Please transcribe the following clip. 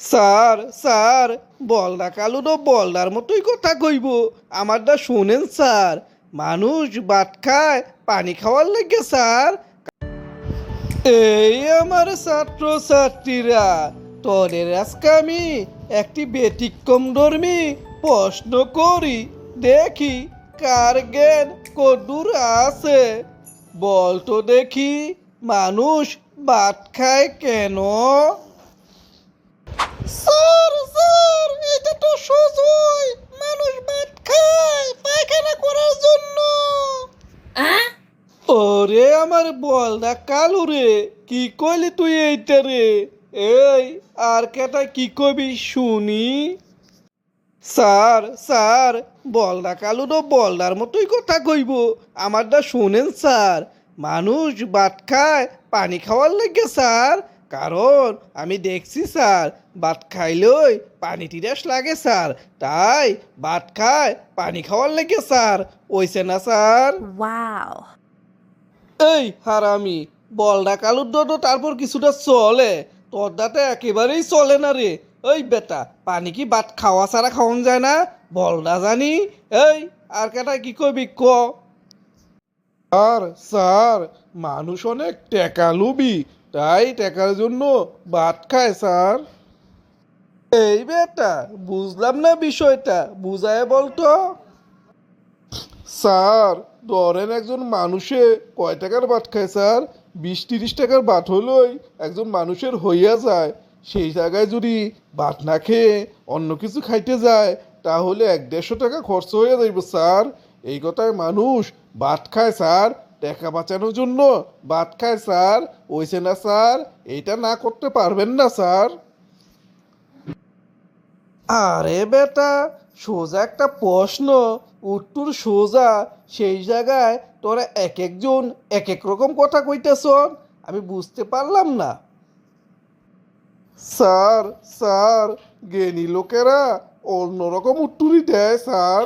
Sir sir বলদা কালু তো বলদার মতোই কথা কইব। আমারটা শোনেন, স্যার। মানুষ ভাত খায়, পানি খাওয়ার লাগে, স্যার। এই আমার ছাত্র ছাত্রীরা তোদের আজকে আমি একটি ব্যতিক্রম ধর্মী প্রশ্ন করি। দেখি কার জ্ঞান কদূর আছে। বল তো দেখি, মানুষ ভাত খায় কেন? স্যার স্যার এটা তো সোজই মানুষ ভাত খায় পায়খানা করার জন্য। ওরে আমার বল না কালু রে কি কইলি তুই এইটা রে? এই আর কেটা কি কবি শুনি? স্যার স্যার বলদা কালু তো বলদার মতোই কথা কইব। আমারটা শুনেন স্যার। মানুষ ভাত খায় পানি খাওয়ার লাগে স্যার। কারণ আমি দেখছি স্যার ভাত খাইলেই পানি তিরাস লাগে স্যার। তাই ভাত খায় পানি খাওয়ার লাগে স্যার। ওইছে না স্যার? Wow. এই হারামি বলডা কালুর তো তারপর কিছুটা চলে। তোর দাতে একেবারেই চলে না রে। ওই বেটা পানি কি ভাত খাওয়া ছাড়া খাওয়ান যায় না? বলডা জানি। এই আর কেটা কি কবি ক? আর স্যার মানুষ অনেক টেকা লুবি তাই টেকার জন্য ভাত খায়, স্যার। এই বেটা, বুঝলাম না বিষয়টা, বুঝায় বলতো? স্যার, ধরেন একজন মানুষে কয় টাকার ভাত খায়, স্যার? বিশ, তিরিশ টাকার ভাত হলেই একজন মানুষের হইয়া যায়। সেই জায়গায় যদি ভাত না খেয়ে অন্য কিছু খাইতে যায়, তাহলে এক দেড়শো টাকা খরচ হয়ে যাইব, স্যার। এই কথায় মানুষ ভাত খায়, স্যার। টাকা বাঁচানোর জন্য বাদ খায় স্যার ওইছে না স্যার? এটা না করতে পারবেন না, স্যার। আরে বেটা, সোজা একটা প্রশ্ন। উত্তর সোজা, সেই জায়গায় তোরা এক একজন এক এক রকম কথা কইতেছ আমি বুঝতে পারলাম না। স্যার স্যার, জ্ঞানী লোকেরা অন্যরকম উত্তরই দেয়, স্যার।